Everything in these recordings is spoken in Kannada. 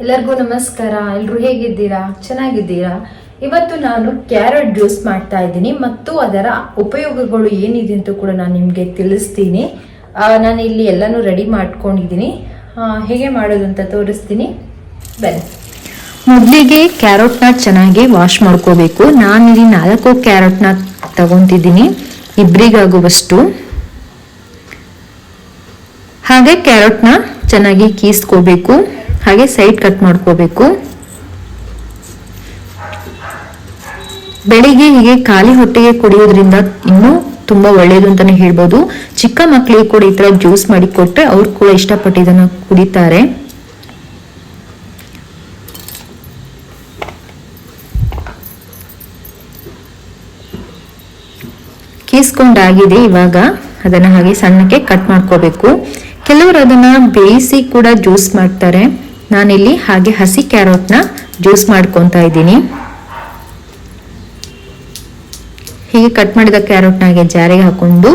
ಎಲ್ಲರಿಗೂ ನಮಸ್ಕಾರ. ಎಲ್ಲರೂ ಹೇಗಿದ್ದೀರಾ? ಚೆನ್ನಾಗಿದ್ದೀರಾ? ಇವತ್ತು ನಾನು ಕ್ಯಾರೆಟ್ ಜ್ಯೂಸ್ ಮಾಡ್ತಾ ಇದ್ದೀನಿ ಮತ್ತು ಅದರ ಉಪಯೋಗಗಳು ಏನಿದೆ ಅಂತ ಕೂಡ ನಾನು ನಿಮಗೆ ತಿಳಿಸ್ತೀನಿ. ನಾನು ಇಲ್ಲಿ ಎಲ್ಲನೂ ರೆಡಿ ಮಾಡ್ಕೊಂಡಿದ್ದೀನಿ. ಹೇಗೆ ಮಾಡೋದು ಅಂತ ತೋರಿಸ್ತೀನಿ. ಬನ್ನಿ. ಮೊದಲಿಗೆ ಕ್ಯಾರೆಟ್ನ ಚೆನ್ನಾಗಿ ವಾಶ್ ಮಾಡ್ಕೋಬೇಕು. ನಾನಿಲ್ಲಿ ನಾಲ್ಕು ಕ್ಯಾರೆಟ್ನ ತಗೊಂತಿದ್ದೀನಿ. ಇಬ್ಬರಿಗಾಗುವಷ್ಟು ಹಾಗೆ ಕ್ಯಾರೆಟ್ನ ಚೆನ್ನಾಗಿ ಕೀಸ್ಕೋಬೇಕು. ಹಾಗೆ ಸೈಡ್ ಕಟ್ ಮಾಡ್ಕೋಬೇಕು. ಬೆಳಿಗ್ಗೆ ಹೀಗೆ ಖಾಲಿ ಹೊಟ್ಟೆಗೆ ಕುಡಿಯೋದ್ರಿಂದ ಇನ್ನೂ ತುಂಬಾ ಒಳ್ಳೆಯದು ಅಂತಾನೆ ಹೇಳ್ಬೋದು. ಚಿಕ್ಕ ಮಕ್ಕಳಿಗೆ ಕೂಡ ಈ ತರ ಜ್ಯೂಸ್ ಮಾಡಿ ಕೊಟ್ಟರೆ ಅವ್ರು ಕೂಡ ಇಷ್ಟಪಟ್ಟು ಇದನ್ನ ಕುಡಿತಾರೆ. ಕೀಸ್ಕೊಂಡಾಗಿದೆ ಇವಾಗ. ಅದನ್ನ ಹಾಗೆ ಸಣ್ಣಕ್ಕೆ ಕಟ್ ಮಾಡ್ಕೋಬೇಕು. ಕೆಲವರು ಅದನ್ನ ಬೇಯಿಸಿ ಕೂಡ ಜ್ಯೂಸ್ ಮಾಡ್ತಾರೆ. ನಾನಿಲ್ಲಿ ಹಾಗೆ ಹಸಿ ಕ್ಯಾರೆಟ್ನ ಜ್ಯೂಸ್ ಮಾಡ್ಕೊತಾ ಇದ್ದೀನಿ. ಹೀಗೆ ಕಟ್ ಮಾಡಿದ ಕ್ಯಾರೆಟ್ನ ಹಾಗೆ ಜಾರಿಗೆ ಹಾಕೊಂಡು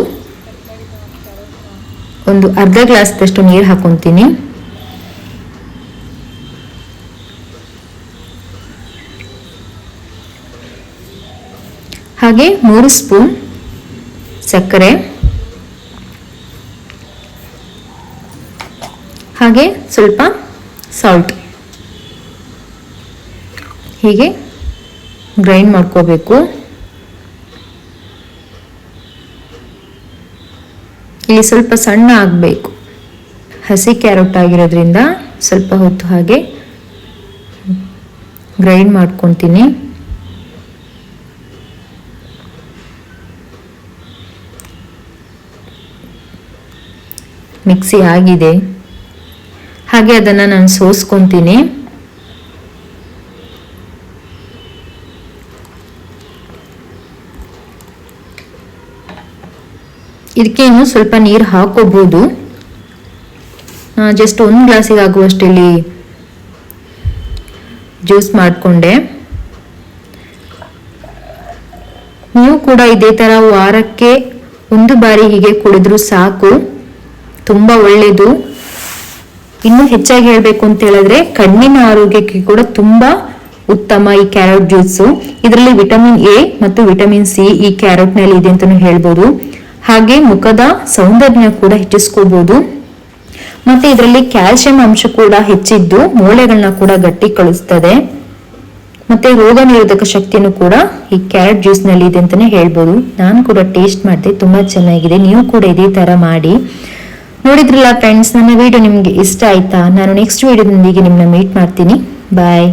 ಒಂದು ಅರ್ಧ ಗ್ಲಾಸ್ದಷ್ಟು ನೀರು ಹಾಕೊಂತೀನಿ. ಹಾಗೆ ಮೂರು ಸ್ಪೂನ್ ಸಕ್ಕರೆ. ಹಾಗೆ ಸ್ವಲ್ಪ ಸಾಲ್ಟ್ ಹೀಗೆ ಗ್ರೈಂಡ್ ಮಾಡ್ಕೋಬೇಕು. ಇಲ್ಲಿ ಸ್ವಲ್ಪ ಸಣ್ಣ ಆಗಬೇಕು. ಹಸಿ ಕ್ಯಾರೆಟ್ ಆಗಿರೋದ್ರಿಂದ ಸ್ವಲ್ಪ ಹೊತ್ತು ಹಾಗೆ ಗ್ರೈಂಡ್ ಮಾಡ್ಕೊತೀನಿ. ಮಿಕ್ಸಿ ಆಗಿದೆ. ಹಾಗೆ ಅದನ್ನು ನಾನು ಸೋಸ್ಕೊತೀನಿ. ಇದಕ್ಕೆ ಇನ್ನು ಸ್ವಲ್ಪ ನೀರು ಹಾಕೋಬಹುದು ಜಸ್ಟ್ ಒಂದು ಗ್ಲಾಸಿಗೆ ಆಗುವಷ್ಟು ಇಲ್ಲಿ ಜ್ಯೂಸ್ ಮಾಡಿಕೊಂಡೆ. ನೀವು ಕೂಡ ಇದೇ ತರ ವಾರಕ್ಕೆ ಒಂದು ಬಾರಿ ಹೀಗೆ ಕುಡಿದ್ರು ಸಾಕು. ತುಂಬಾ ಒಳ್ಳೆಯದು ಇನ್ನು ಹೆಚ್ಚಾಗಿ ಹೇಳಬೇಕು ಅಂತ ಹೇಳಿದ್ರೆ ಕಣ್ಣಿನ ಆರೋಗ್ಯಕ್ಕೆ ಕೂಡ ತುಂಬಾ ಉತ್ತಮ ಈ ಕ್ಯಾರೆಟ್ ಜ್ಯೂಸು ಇದರಲ್ಲಿ ವಿಟಮಿನ್ ಎ ಮತ್ತು ವಿಟಮಿನ್ ಸಿ ಈ ಕ್ಯಾರೆಟ್ನಲ್ಲಿ ಇದೆ ಅಂತಾನು ಹೇಳ್ಬೋದು. ಹಾಗೆ ಮುಖದ ಸೌಂದರ್ಯ ಕೂಡ ಹೆಚ್ಚಿಸ್ಕೋಬಹುದು ಮತ್ತೆ ಇದರಲ್ಲಿ ಕ್ಯಾಲ್ಸಿಯಂ ಅಂಶ ಕೂಡ ಹೆಚ್ಚಿದ್ದು ಮೂಳೆಗಳನ್ನ ಕೂಡ ಗಟ್ಟಿ ಕಳಿಸ್ತದೆ. ಮತ್ತೆ ರೋಗ ನಿರೋಧಕ ಶಕ್ತಿಯನ್ನು ಕೂಡ ಈ ಕ್ಯಾರೆಟ್ ಜ್ಯೂಸ್ನಲ್ಲಿ ಇದೆ ಅಂತಾನೆ ಹೇಳ್ಬೋದು. ನಾನು ಕೂಡ ಟೇಸ್ಟ್ ಮಾಡಿದೆ, ತುಂಬಾ ಚೆನ್ನಾಗಿದೆ. ನೀವು ಕೂಡ ಇದೇ ತರ ಮಾಡಿ. ನೋಡಿದ್ರಲ್ಲ ಫ್ರೆಂಡ್ಸ್ ನನ್ನ ವಿಡಿಯೋ ನಿಮಗೆ ಇಷ್ಟ ಆಯ್ತಾ? ನಾನು ನೆಕ್ಸ್ಟ್ ವಿಡಿಯೋದೊಂದಿಗೆ ನಿಮ್ಮನ್ನ ಮೀಟ್ ಮಾಡ್ತೀನಿ. ಬಾಯ್